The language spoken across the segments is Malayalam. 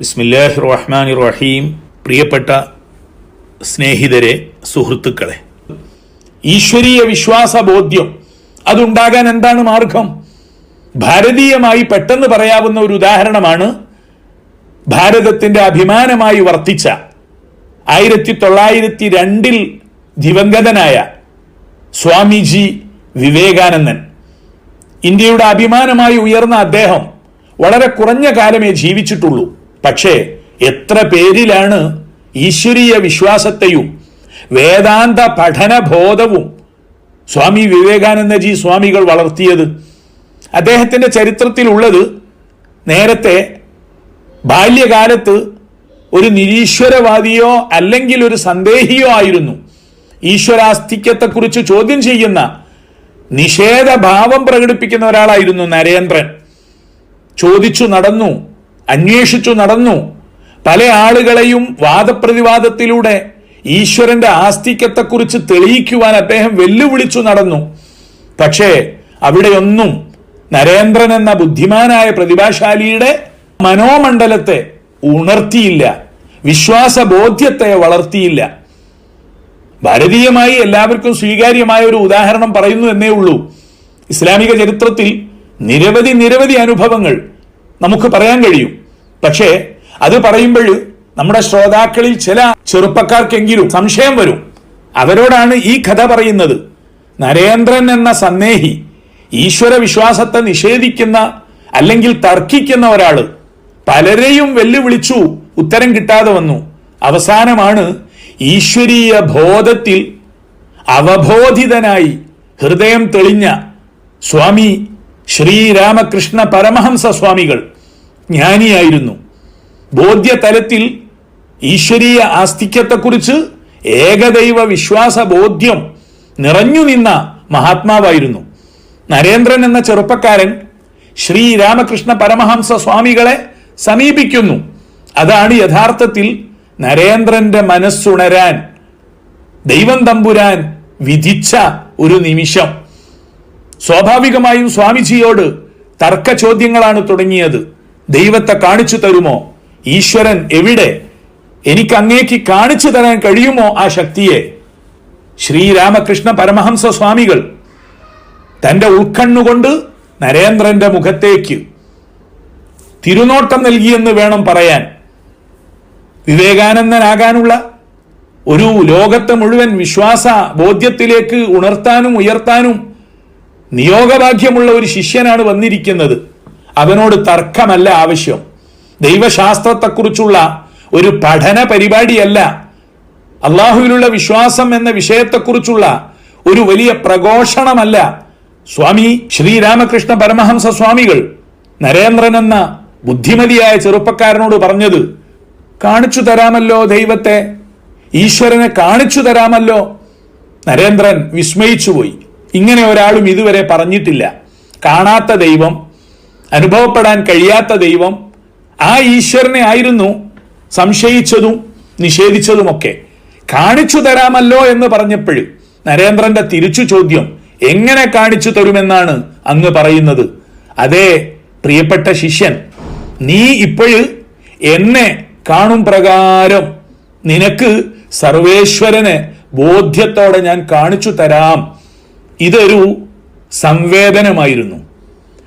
ബിസ്മില്ലാഹി റഹ്മാൻ റഹീം പ്രിയപ്പെട്ട സ്നേഹിതരെ സുഹൃത്തുക്കളെ. ഈശ്വരീയ വിശ്വാസ ബോധ്യം അതുണ്ടാകാൻ എന്താണ് മാർഗം? ഭാരതീയമായി പെട്ടെന്ന് പറയാവുന്ന ഒരു ഉദാഹരണമാണ് ഭാരതത്തിന്റെ അഭിമാനമായി വർത്തിച്ച ആയിരത്തി തൊള്ളായിരത്തി രണ്ടിൽ ദിവംഗതനായ സ്വാമിജി വിവേകാനന്ദൻ. ഇന്ത്യയുടെ അഭിമാനമായി ഉയർന്ന അദ്ദേഹം വളരെ കുറഞ്ഞ കാലമേ ജീവിച്ചിട്ടുള്ളൂ. പക്ഷേ എത്ര പേരിലാണ് ഈശ്വരീയ വിശ്വാസത്തെയും വേദാന്ത പഠനബോധവും സ്വാമി വിവേകാനന്ദജി സ്വാമികൾ വളർത്തിയത്? അദ്ദേഹത്തിന്റെ ചരിത്രത്തിലുള്ളത് നേരത്തെ ബാല്യകാലത്ത് ഒരു നിരീശ്വരവാദിയോ അല്ലെങ്കിൽ ഒരു സന്ദേഹിയോ ആയിരുന്നു. ഈശ്വരാസ്തിക്യത്തെക്കുറിച്ച് ചോദ്യം ചെയ്യുന്ന നിഷേധഭാവം പ്രകടിപ്പിക്കുന്ന ഒരാളായിരുന്നു നരേന്ദ്രൻ. ചോദിച്ചു നടന്നു അന്വേഷിച്ചു നടന്നു. പല ആളുകളെയും വാദപ്രതിവാദത്തിലൂടെ ഈശ്വരന്റെ ആസ്തിക്യത്തെക്കുറിച്ച് തെളിയിക്കുവാൻ അദ്ദേഹം വെല്ലുവിളിച്ചു നടന്നു. പക്ഷേ അവിടെയൊന്നും നരേന്ദ്രൻ എന്ന ബുദ്ധിമാനായ പ്രതിഭാശാലിയുടെ മനോമണ്ഡലത്തെ ഉണർത്തിയില്ല. വിശ്വാസബോധ്യത്തെ വളർത്തിയില്ല. ഭാരതീയമായി എല്ലാവർക്കും സ്വീകാര്യമായ ഒരു ഉദാഹരണം പറയുന്നു എന്നേ ഉള്ളൂ. ഇസ്ലാമിക ചരിത്രത്തിൽ നിരവധി നിരവധി അനുഭവങ്ങൾ നമുക്ക് പറയാൻ കഴിയും. പക്ഷേ അത് പറയുമ്പോൾ നമ്മുടെ ശ്രോതാക്കളിൽ ചില ചെറുപ്പക്കാർക്കെങ്കിലും സംശയം വരും. അവരോടാണ് ഈ കഥ പറയുന്നത്. നരേന്ദ്രൻ എന്ന സന്ദേഹി ഈശ്വര വിശ്വാസത്തെ നിഷേധിക്കുന്ന അല്ലെങ്കിൽ തർക്കിക്കുന്ന ഒരാൾ പലരെയും വെല്ലുവിളിച്ചു ഉത്തരം കിട്ടാതെ വന്നു. അവസാനമാണ് ഈശ്വരീയ ബോധത്തിൽ അവബോധിതനായി ഹൃദയം തെളിഞ്ഞ സ്വാമി ശ്രീരാമകൃഷ്ണ പരമഹംസ സ്വാമികൾ ജ്ഞാനിയായിരുന്നു. ബോധ്യതലത്തിൽ ഈശ്വരീയ ആസ്തിക്യത്തെക്കുറിച്ച് ഏകദൈവ വിശ്വാസ ബോധ്യം നിറഞ്ഞു നിന്ന മഹാത്മാവായിരുന്നു. നരേന്ദ്രൻ എന്ന ചെറുപ്പക്കാരൻ ശ്രീരാമകൃഷ്ണ പരമഹംസ സ്വാമികളെ സമീപിക്കുന്നു. അതാണ് യഥാർത്ഥത്തിൽ നരേന്ദ്രന്റെ മനസ്സുണരാൻ ദൈവം തമ്പുരാൻ വിധിച്ച ഒരു നിമിഷം. സ്വാഭാവികമായും സ്വാമിജിയോട് തർക്ക ചോദ്യങ്ങളാണ് തുടങ്ങിയത്. ദൈവത്തെ കാണിച്ചു തരുമോ? ഈശ്വരൻ എവിടെ? എനിക്ക് അങ്ങേക്ക് കാണിച്ചു തരാൻ കഴിയുമോ ആ ശക്തിയെ? ശ്രീരാമകൃഷ്ണ പരമഹംസ സ്വാമികൾ തന്റെ ഉൾക്കണ്ണുകൊണ്ട് നരേന്ദ്രന്റെ മുഖത്തേക്ക് തിരുനോട്ടം നൽകിയെന്ന് വേണം പറയാൻ. വിവേകാനന്ദനാകാനുള്ള ഒരു ലോകത്തെ മുഴുവൻ വിശ്വാസ ബോധ്യത്തിലേക്ക് ഉണർത്താനും ഉയർത്താനും നിയോഗഭാഗ്യമുള്ള ഒരു ശിഷ്യനാണ് വന്നിരിക്കുന്നത്. അവനോട് തർക്കമല്ല ആവശ്യം. ദൈവശാസ്ത്രത്തെക്കുറിച്ചുള്ള ഒരു പഠന പരിപാടിയല്ല. അള്ളാഹുവിലുള്ള വിശ്വാസം എന്ന വിഷയത്തെക്കുറിച്ചുള്ള ഒരു വലിയ പ്രഘോഷണമല്ല. സ്വാമി ശ്രീരാമകൃഷ്ണ പരമഹംസ സ്വാമികൾ നരേന്ദ്രൻ എന്ന ബുദ്ധിമതിയായ ചെറുപ്പക്കാരനോട് പറഞ്ഞത് കാണിച്ചു തരാമല്ലോ ദൈവത്തെ. ഈശ്വരനെ കാണിച്ചു തരാമല്ലോ. നരേന്ദ്രൻ വിസ്മയിച്ചുപോയി. ഇങ്ങനെ ഒരാളും ഇതുവരെ പറഞ്ഞിട്ടില്ല. കാണാത്ത ദൈവം അനുഭവപ്പെടാൻ കഴിയാത്ത ദൈവം ആ ഈശ്വരനെ ആയിരുന്നു സംശയിച്ചതും നിഷേധിച്ചതുമൊക്കെ. കാണിച്ചു തരാമല്ലോ എന്ന് പറഞ്ഞപ്പോഴും നരേന്ദ്രന്റെ തിരിച്ചു ചോദ്യം എങ്ങനെ കാണിച്ചു തരുമെന്നാണ് അങ്ങ് പറയുന്നത്. അതെ പ്രിയപ്പെട്ട ശിഷ്യൻ നീ ഇപ്പോഴ് എന്നെ കാണും പ്രകാരം നിനക്ക് സർവേശ്വരനെ ബോധ്യത്തോടെ ഞാൻ കാണിച്ചു തരാം. ഇതൊരു സംവേദനമായിരുന്നു.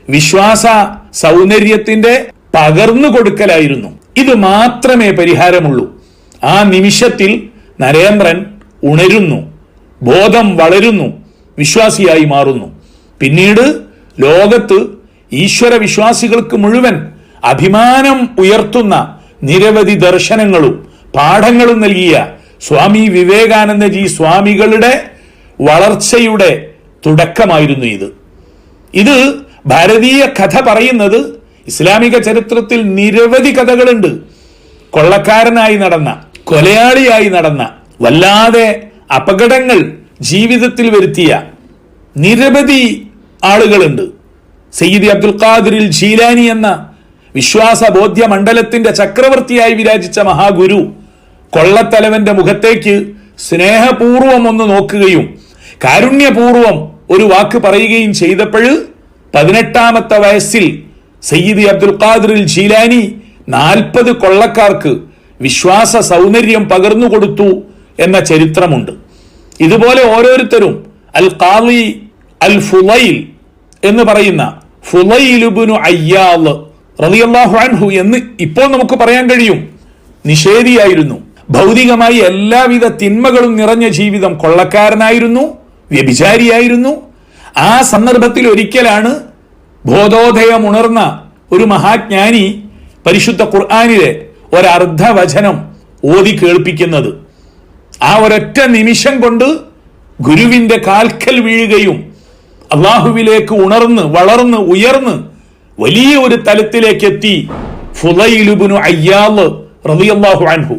വിശ്വാസ സൗന്ദര്യത്തിന്റെ പകർന്നു കൊടുക്കലായിരുന്നു. ഇത് മാത്രമേ പരിഹാരമുള്ളൂ. ആ നിമിഷത്തിൽ നരേന്ദ്രൻ ഉണരുന്നു. ബോധം വളരുന്നു. വിശ്വാസിയായി മാറുന്നു. പിന്നീട് ലോകത്ത് ഈശ്വര വിശ്വാസികൾക്ക് മുഴുവൻ അഭിമാനം ഉയർത്തുന്ന നിരവധി ദർശനങ്ങളും പാഠങ്ങളും നൽകിയ സ്വാമി വിവേകാനന്ദജി സ്വാമികളുടെ വളർച്ചയുടെ തുടക്കമായിരുന്നു ഇത്. ഇത് ഭാരതീയ കഥ പറയുന്നത് ഇസ്ലാമിക ചരിത്രത്തിൽ നിരവധി കഥകളുണ്ട്. കൊള്ളക്കാരനായി നടന്ന കൊലയാളിയായി നടന്ന വല്ലാതെ അപകടങ്ങൾ ജീവിതത്തിൽ വരുത്തിയ നിരവധി ആളുകളുണ്ട്. സയ്യിദ് അബ്ദുൽ ഖാദിറിൽ ജീലാനി എന്ന വിശ്വാസ ബോധ്യ മണ്ഡലത്തിന്റെ ചക്രവർത്തിയായി വിരാജിച്ച മഹാഗുരു കൊള്ളത്തലവന്റെ മുഖത്തേക്ക് സ്നേഹപൂർവം ഒന്ന് നോക്കുകയും കാരുണ്യപൂർവം ഒരു വാക്ക് പറയുകയും ചെയ്തപ്പോൾ പതിനെട്ടാമത്തെ വയസ്സിൽ സയ്യിദ് അബ്ദുൽ ഖാദിറിൽ ജീലാനി നാൽപ്പത് കൊള്ളക്കാർക്ക് വിശ്വാസ സൗന്ദര്യം പകർന്നു കൊടുത്തു എന്ന ചരിത്രമുണ്ട്. ഇതുപോലെ ഓരോരുത്തരും അൽ ഖാലി അൽ ഫുലൈൽ എന്ന് പറയുന്ന ഫുലൈലുബുനു അയ്യാൽ റളിയല്ലാഹു അൻഹു എന്ന് ഇപ്പോൾ നമുക്ക് പറയാൻ കഴിയും. നിഷേധിയായിരുന്നു. ഭൗതികമായി എല്ലാവിധ തിന്മകളും നിറഞ്ഞ ജീവിതം കൊള്ളക്കാരനായിരുന്നു. വ്യഭിചാരിയായിരുന്നു. ആ സന്ദർഭത്തിൽ ഒരിക്കലാണ് ബോധോദയം ഉണർന്ന ഒരു മഹാജ്ഞാനി പരിശുദ്ധ ഖുർആാനിലെ ഒരർദ്ധവചനം ഓതി കേൾപ്പിക്കുന്നത്. ആ ഒരൊറ്റ നിമിഷം കൊണ്ട് ഗുരുവിന്റെ കാൽക്കൽ വീഴുകയും അള്ളാഹുവിലേക്ക് ഉണർന്ന് വളർന്ന് ഉയർന്ന് വലിയ ഒരു തലത്തിലേക്ക് എത്തി ഫുലൈലുബുനു അയ്യാൽ റളിയല്ലാഹു അൻഹു.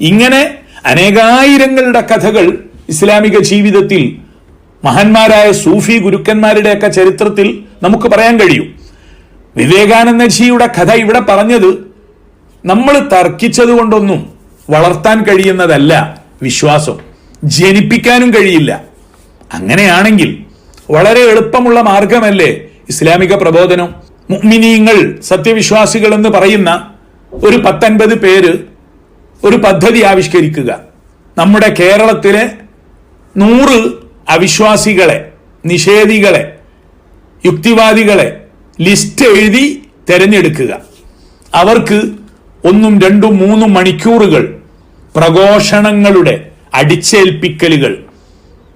ഇങ്ങനെ അനേകായിരങ്ങളുടെ കഥകൾ ഇസ്ലാമിക ജീവിതത്തിൽ മഹാന്മാരായ സൂഫി ഗുരുക്കന്മാരുടെയൊക്കെ ചരിത്രത്തിൽ നമുക്ക് പറയാൻ കഴിയും. വിവേകാനന്ദജിയുടെ കഥ ഇവിടെ പറഞ്ഞത് നമ്മൾ തർക്കിച്ചത് കൊണ്ടൊന്നും വളർത്താൻ കഴിയുന്നതല്ല വിശ്വാസം. ജനിപ്പിക്കാനും കഴിയില്ല. അങ്ങനെയാണെങ്കിൽ വളരെ എളുപ്പമുള്ള മാർഗമല്ലേ ഇസ്ലാമിക പ്രബോധനം? മുഗ്മിനീങ്ങൾ സത്യവിശ്വാസികൾ എന്ന് പറയുന്ന ഒരു പത്തൊൻപത് പേര് ഒരു പദ്ധതി ആവിഷ്കരിക്കുക. നമ്മുടെ കേരളത്തിലെ നൂറ് അവിശ്വാസികളെ നിഷേധികളെ യുക്തിവാദികളെ ലിസ്റ്റ് എഴുതി തിരഞ്ഞെടുക്കുക. അവർക്ക് ഒന്നും രണ്ടും മൂന്നും മണിക്കൂറുകൾ പ്രഘോഷണങ്ങളുടെ അടിച്ചേൽപ്പിക്കലുകൾ.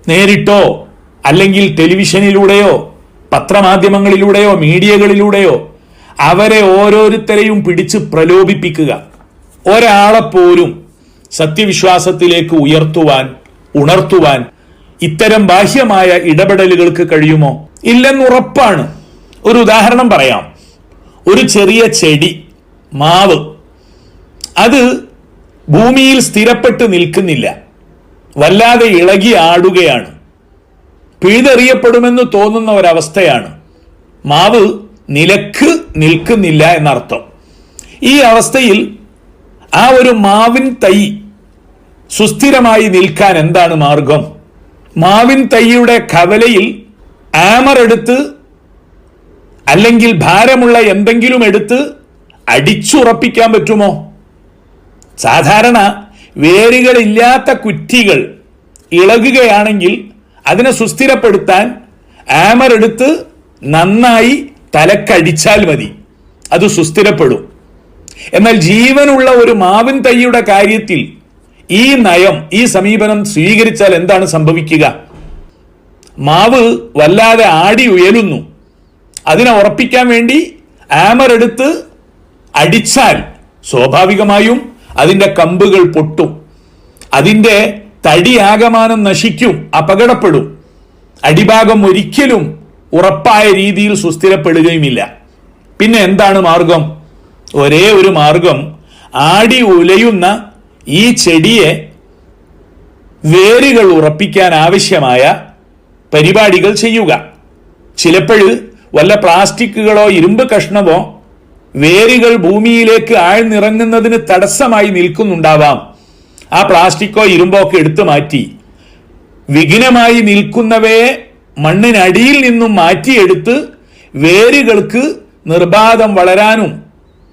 നേരിട്ടോ അല്ലെങ്കിൽ ടെലിവിഷനിലൂടെയോ പത്രമാധ്യമങ്ങളിലൂടെയോ മീഡിയകളിലൂടെയോ അവരെ ഓരോരുത്തരെയും പിടിച്ച് പ്രലോഭിപ്പിക്കുക. ഒരാളെപ്പോലും സത്യവിശ്വാസത്തിലേക്ക് ഉയർത്തുവാൻ ഉണർത്തുവാൻ ഇത്തരം ബാഹ്യമായ ഇടപെടലുകൾക്ക് കഴിയുമോ? ഇല്ലെന്നുറപ്പാണ് ഒരു ഉദാഹരണം പറയാം. ഒരു ചെറിയ ചെടി മാവ് അത് ഭൂമിയിൽ സ്ഥിരപ്പെട്ട് നിൽക്കുന്നില്ല. വല്ലാതെ ഇളകി ആടുകയാണ്. പിഴുതെറിയപ്പെടുമെന്ന് തോന്നുന്ന ഒരവസ്ഥയാണ്. മാവ് നിലയ്ക്ക് നിൽക്കുന്നില്ല എന്നർത്ഥം. ഈ അവസ്ഥയിൽ ആ ഒരു മാവിൻ തൈ സുസ്ഥിരമായി നിൽക്കാൻ എന്താണ് മാർഗം? മാവിൻ തൈയുടെ കവലയിൽ ആമർ എടുത്ത് അല്ലെങ്കിൽ ഭാരമുള്ള എന്തെങ്കിലും എടുത്ത് അടിച്ചുറപ്പിക്കാൻ പറ്റുമോ? സാധാരണ വേരുകളില്ലാത്ത കുറ്റികൾ ഇളകുകയാണെങ്കിൽ അതിനെ സുസ്ഥിരപ്പെടുത്താൻ ആമർ എടുത്ത് നന്നായി തലക്കടിച്ചാൽ മതി. അത് സുസ്ഥിരപ്പെടും. എന്നാൽ ജീവനുള്ള ഒരു മാവിൻ തൈയുടെ കാര്യത്തിൽ ഈ നയം ഈ സമീപനം സ്വീകരിച്ചാൽ എന്താണ് സംഭവിക്കുക? മാവ് വല്ലാതെ ആടി ഉയരുന്നു. അതിനെ ഉറപ്പിക്കാൻ വേണ്ടി ആമർ എടുത്ത് അടിച്ചാൽ സ്വാഭാവികമായും അതിന്റെ കമ്പുകൾ പൊട്ടും. അതിന്റെ തടി ആകമാനം നശിക്കും അപകടപ്പെടും. അടിഭാഗം ഒരിക്കലും ഉറപ്പായ രീതിയിൽ സുസ്ഥിരപ്പെടുകയുമില്ല. പിന്നെ എന്താണ് മാർഗം? ഒരേ ഒരു മാർഗം. ആടി ഉലയുന്ന ഈ ചെടിയെ വേരുകൾ ഉറപ്പിക്കാൻ ആവശ്യമായ പരിപാടികൾ ചെയ്യുക. ചിലപ്പോൾ വല്ല പ്ലാസ്റ്റിക്കുകളോ ഇരുമ്പ് കഷ്ണമോ വേരുകൾ ഭൂമിയിലേക്ക് ആഴ്ന്നിറങ്ങുന്നതിന് തടസ്സമായി നിൽക്കുന്നുണ്ടാവാം. ആ പ്ലാസ്റ്റിക്കോ ഇരുമ്പോ ഒക്കെ എടുത്തു മാറ്റി വിഘ്നമായി നിൽക്കുന്നവയെ മണ്ണിനടിയിൽ നിന്നും മാറ്റിയെടുത്ത് വേരുകൾക്ക് നിർബാധം വളരാനും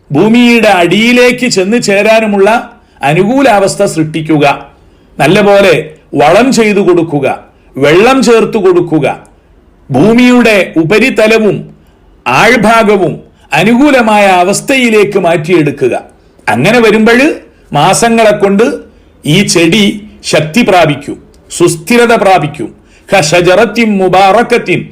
ഭൂമിയുടെ അടിയിലേക്ക് ചെന്ന് ചേരാനുമുള്ള അനുകൂലാവസ്ഥ സൃഷ്ടിക്കുക. നല്ലപോലെ വളം ചെയ്തു കൊടുക്കുക. വെള്ളം ചേർത്ത് കൊടുക്കുക. ഭൂമിയുടെ ഉപരിതലവും ആഴ്ഭാഗവും അനുകൂലമായ അവസ്ഥയിലേക്ക് മാറ്റിയെടുക്കുക. അങ്ങനെ വരുമ്പോൾ മാസങ്ങളെ കൊണ്ട് ഈ ചെടി ശക്തി പ്രാപിക്കും സുസ്ഥിരത പ്രാപിക്കും. ഖഷജറത്തിൻ മുബാറക്കത്തിൻ.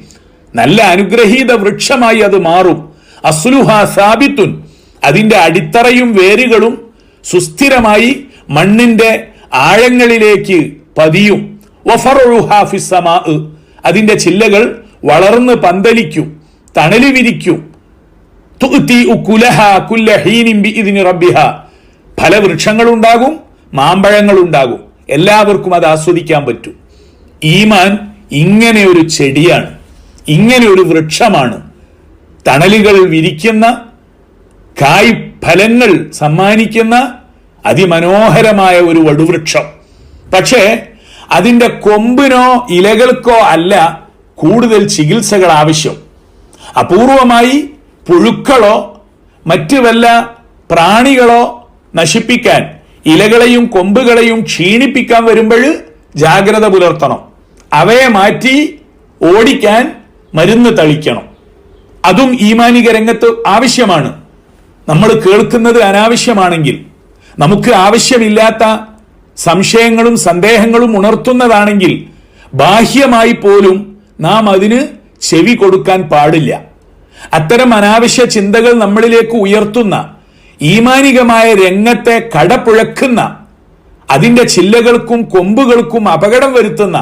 നല്ല അനുഗ്രഹീത വൃക്ഷമായി അത് മാറും. അസ്ലുഹ സാബിത്തുൻ. അതിന്റെ അടിത്തറയും വേരുകളും സുസ്ഥിരമായി മണ്ണിന്റെ ആഴങ്ങളിലേക്ക് പതിയും. ഒഫറുഹാഫിസമാ അതിന്റെ ചില്ലകൾ വളർന്ന് പന്തലിക്കും തണലി വിരിക്കും. ഫലവൃക്ഷങ്ങളുണ്ടാകും മാമ്പഴങ്ങളുണ്ടാകും. എല്ലാവർക്കും അത് ആസ്വദിക്കാൻ പറ്റും. ഈമാൻ ഇങ്ങനെ ഒരു ചെടിയാണ് ഇങ്ങനെ ഒരു വൃക്ഷമാണ്. തണലുകൾ വിരിക്കുന്ന കായ് ഫലങ്ങൾ സമ്മാനിക്കുന്ന അതിമനോഹരമായ ഒരു വടുവൃക്ഷം. പക്ഷേ അതിന്റെ കൊമ്പിനോ ഇലകൾക്കോ അല്ല കൂടുതൽ ചികിത്സകൾ ആവശ്യം. അപൂർവമായി പുഴുക്കളോ മറ്റു വല്ല പ്രാണികളോ നശിപ്പിക്കാൻ ഇലകളെയും കൊമ്പുകളെയും ക്ഷീണിപ്പിക്കാൻ വരുമ്പോൾ ജാഗ്രത പുലർത്തണം. അവയെ മാറ്റി ഓടിക്കാൻ മരുന്ന് തളിക്കണം. അതും ഈമാനിക രംഗത്ത് ആവശ്യമാണ്. നമ്മൾ കേൾക്കുന്നത് അനാവശ്യമാണെങ്കിൽ നമുക്ക് ആവശ്യമില്ലാത്ത സംശയങ്ങളും സന്ദേഹങ്ങളും ഉണർത്തുന്നതാണെങ്കിൽ ബാഹ്യമായി പോലും നാം അതിന് ചെവി കൊടുക്കാൻ പാടില്ല. അത്തരം അനാവശ്യ ചിന്തകൾ നമ്മളിലേക്ക് ഉയർത്തുന്ന ഈമാനികമായ രംഗത്തെ കടപുഴക്കുന്ന അതിന്റെ ചില്ലകൾക്കും കൊമ്പുകൾക്കും അപകടം വരുത്തുന്ന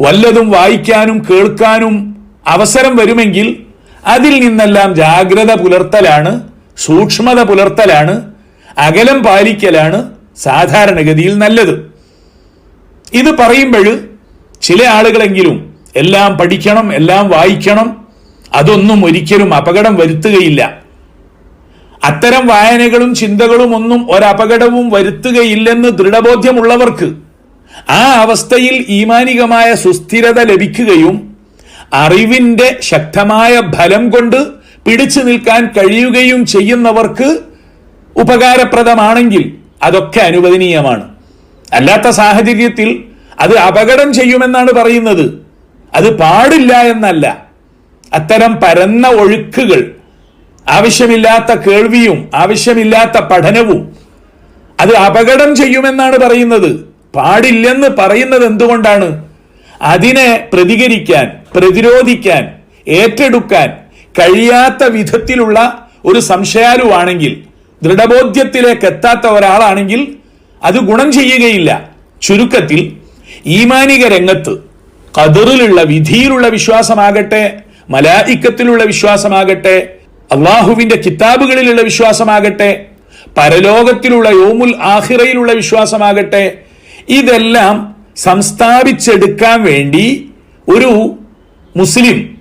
വല്ലതും വായിക്കാനും കേൾക്കാനും അവസരം വരുമെങ്കിൽ അതിൽ നിന്നെല്ലാം ജാഗ്രത പുലർത്തലാണ് സൂക്ഷ്മത പുലർത്തലാണ് അകലം പാലിക്കലാണ് സാധാരണഗതിയിൽ നല്ലത്. ഇത് പറയുമ്പോൾ ചില ആളുകളെങ്കിലും എല്ലാം പഠിക്കണം എല്ലാം വായിക്കണം അതൊന്നും ഒരിക്കലും അപകടം വരുത്തുകയില്ല. അത്തരം വായനകളും ചിന്തകളും ഒന്നും ഒരപകടവും വരുത്തുകയില്ലെന്ന് ദൃഢബോധ്യമുള്ളവർക്ക് ആ അവസ്ഥയിൽ ഈമാനികമായ സുസ്ഥിരത ലഭിക്കുകയും അറിവിന്റെ ശക്തമായ ഫലം കൊണ്ട് പിടിച്ചു നിൽക്കാൻ കഴിയുകയും ചെയ്യുന്നവർക്ക് ഉപകാരപ്രദമാണെങ്കിൽ അതൊക്കെ അനുവദനീയമാണ്. അല്ലാത്ത സാഹചര്യത്തിൽ അത് അപകടം ചെയ്യുമെന്നാണ് പറയുന്നത്. അത് പാടില്ല എന്നല്ല. അത്തരം പരന്ന ഒഴുക്കുകൾ ആവശ്യമില്ലാത്ത കേൾവിയും ആവശ്യമില്ലാത്ത പഠനവും അത് അപകടം ചെയ്യുമെന്നാണ് പറയുന്നത്. പാടില്ലെന്ന് പറയുന്നത് എന്തുകൊണ്ടാണ്? അതിനെ പ്രതികരിക്കാൻ പ്രതിരോധിക്കാൻ ഏറ്റെടുക്കാൻ കഴിയാത്ത വിധത്തിലുള്ള ഒരു സംശയാലുവാണെങ്കിൽ ദൃഢബോധ്യത്തിലേക്ക് എത്താത്ത ഒരാളാണെങ്കിൽ അത് ഗുണം ചെയ്യുകയില്ല. ചുരുക്കത്തിൽ ഈമാനിക രംഗത്ത് കതിറിലുള്ള വിധിയിലുള്ള വിശ്വാസമാകട്ടെ മലായിക്കത്തിലുള്ള വിശ്വാസമാകട്ടെ അള്ളാഹുവിന്റെ കിതാബുകളിലുള്ള വിശ്വാസമാകട്ടെ പരലോകത്തിലുള്ള യോമുൽ ആഹിറയിലുള്ള വിശ്വാസമാകട്ടെ ഇതെല്ലാം സംസ്ഥാപിച്ചെടുക്കാൻ വേണ്ടി ഒരു മുസ്ലിം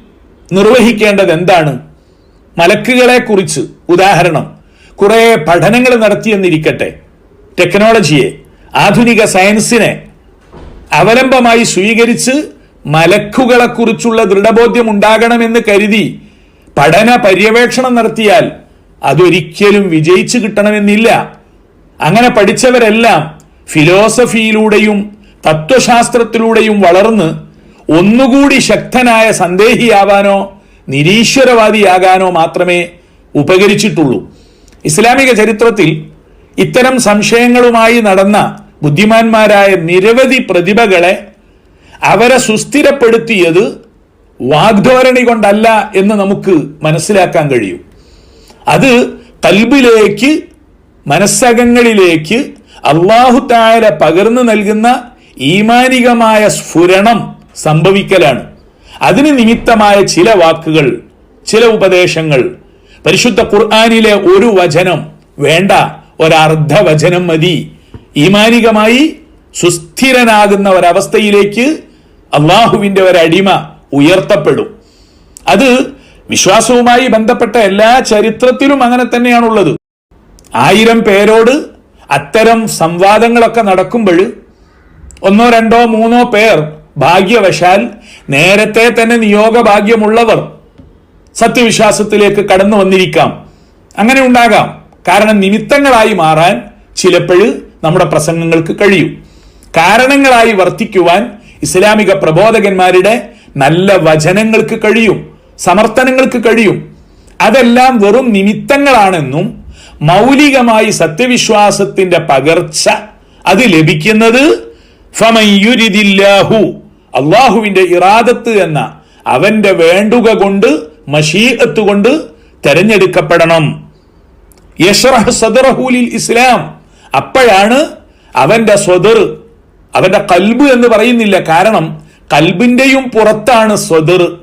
നിർവഹിക്കേണ്ടത് എന്താണ് മലക്കുകളെ കുറിച്ച് ഉദാഹരണം. കുറെ പഠനങ്ങൾ നടത്തിയെന്നിരിക്കട്ടെ. ടെക്നോളജിയെ ആധുനിക സയൻസിനെ അവലംബമായി സ്വീകരിച്ച് മലക്കുകളെക്കുറിച്ചുള്ള ദൃഢബോധ്യം ഉണ്ടാകണമെന്ന് കരുതി പഠന പര്യവേക്ഷണം നടത്തിയാൽ അതൊരിക്കലും വിജയിച്ചു കിട്ടണമെന്നില്ല. അങ്ങനെ പഠിച്ചവരെല്ലാം ഫിലോസഫിയിലൂടെയും തത്വശാസ്ത്രത്തിലൂടെയും വളർന്ന് ഒന്നുകൂടി ശക്തനായ സന്ദേഹിയാവാനോ നിരീശ്വരവാദിയാകാനോ മാത്രമേ ഉപകരിച്ചിട്ടുള്ളൂ. ഇസ്ലാമിക ചരിത്രത്തിൽ ഇത്തരം സംശയങ്ങളുമായി നടന്ന ബുദ്ധിമാന്മാരായ നിരവധി പ്രതിഭകളെ അവരെ സുസ്ഥിരപ്പെടുത്തിയത് വാഗ്ധോരണി കൊണ്ടല്ല എന്ന് നമുക്ക് മനസ്സിലാക്കാൻ കഴിയും. അത് കൽബിലേക്ക് മനസ്സകങ്ങളിലേക്ക് അള്ളാഹു താര പകർന്നു നൽകുന്ന ഈമാനികമായ സ്ഫുരണം സംഭവിക്കലാണ്. അതിന് നിമിത്തമായ ചില വാക്കുകൾ ചില ഉപദേശങ്ങൾ. പരിശുദ്ധ ഖുർആാനിലെ ഒരു വചനം വേണ്ട ഒരർദ്ധ വചനം മതി. ഈമാനികമായി സുസ്ഥിരനാകുന്ന ഒരവസ്ഥയിലേക്ക് അള്ളാഹുവിന്റെ ഒരടിമ ഉയർത്തപ്പെടും. അത് വിശ്വാസവുമായി ബന്ധപ്പെട്ട എല്ലാ ചരിത്രത്തിലും അങ്ങനെ തന്നെയാണുള്ളത്. ആയിരം പേരോട് അത്തരം സംവാദങ്ങളൊക്കെ നടക്കുമ്പോൾ ഒന്നോ രണ്ടോ മൂന്നോ പേർ ഭാഗ്യവശാൽ നേരത്തെ തന്നെ നിയോഗ നിയോഗഭാഗ്യമുള്ളവർ സത്യവിശ്വാസത്തിലേക്ക് കടന്നു വന്നിരിക്കാം. അങ്ങനെ ഉണ്ടാകാം. കാരണം നിമിത്തങ്ങളായി മാറാൻ ചിലപ്പോഴ് നമ്മുടെ പ്രസംഗങ്ങൾക്ക് കഴിയും. കാരണങ്ങളായി വർത്തിക്കുവാൻ ഇസ്ലാമിക പ്രബോധകന്മാരുടെ നല്ല വചനങ്ങൾക്ക് കഴിയും. സമർത്ഥനങ്ങൾക്ക് കഴിയും. അതെല്ലാം വെറും നിമിത്തങ്ങളാണെന്നും മൗലികമായി സത്യവിശ്വാസത്തിന്റെ പകർച്ച അത് ലഭിക്കുന്നത് ഫമയുരിദില്ലാഹു അള്ളാഹുവിന്റെ ഇറാദത്ത് എന്ന അവന്റെ വേണ്ടുക കൊണ്ട് മഷീഅത്ത് കൊണ്ട് തെരഞ്ഞെടുക്കപ്പെടണം. യഷ്റഹ് സദറഹൂലിൽ ഇസ്ലാം. അപ്പോഴാണ് അവന്റെ സ്വദർ അവന്റെ കൽബ് എന്ന് പറയുന്നില്ല. കാരണം കൽബിന്റെയും പുറത്താണ് സ്വദർ.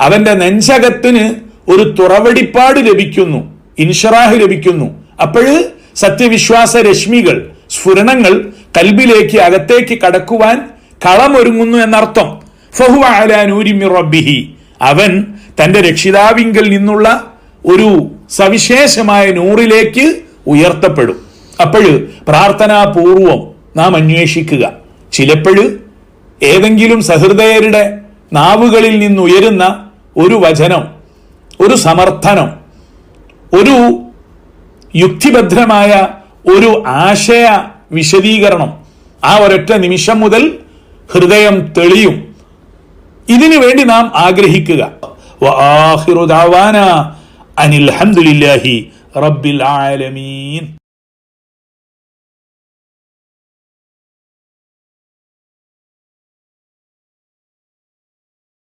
അവന്റെ നെഞ്ചകത്തിന് ഒരു തുറവടിപ്പാട് ലഭിക്കുന്നു ഇൻഷറാഹ് ലഭിക്കുന്നു. അപ്പോഴ് സത്യവിശ്വാസ രശ്മികൾ സ്ഫുരണങ്ങൾ കൽബിലേക്ക് അകത്തേക്ക് കടക്കുവാൻ കളമൊരുങ്ങുന്നു എന്നർത്ഥം. ഫഹു അലാനൂരിമി റബ്ബിഹി. അവൻ തന്റെ രക്ഷിതാവിങ്കിൽ നിന്നുള്ള ഒരു സവിശേഷമായ നൂറിലേക്ക് ഉയർത്തപ്പെടും. അപ്പോഴ് പ്രാർത്ഥനാപൂർവം നാം അന്വേഷിക്കുക. ചിലപ്പോഴ് ഏതെങ്കിലും സഹൃദയരുടെ നാവുകളിൽ നിന്നുയരുന്ന ഒരു വചനം ഒരു സമർത്ഥനം ഒരു യുക്തിഭദ്രമായ ഒരു ആശയ വിശദീകരണം ആ ഒരൊറ്റ നിമിഷം മുതൽ ഹൃദയം തെളിയും. ഇതിനു വേണ്ടി നാം ആഗ്രഹിക്കുക. അനിൽ ഹംദുലില്ലാഹി റബ്ബിൽ ആലമീൻ.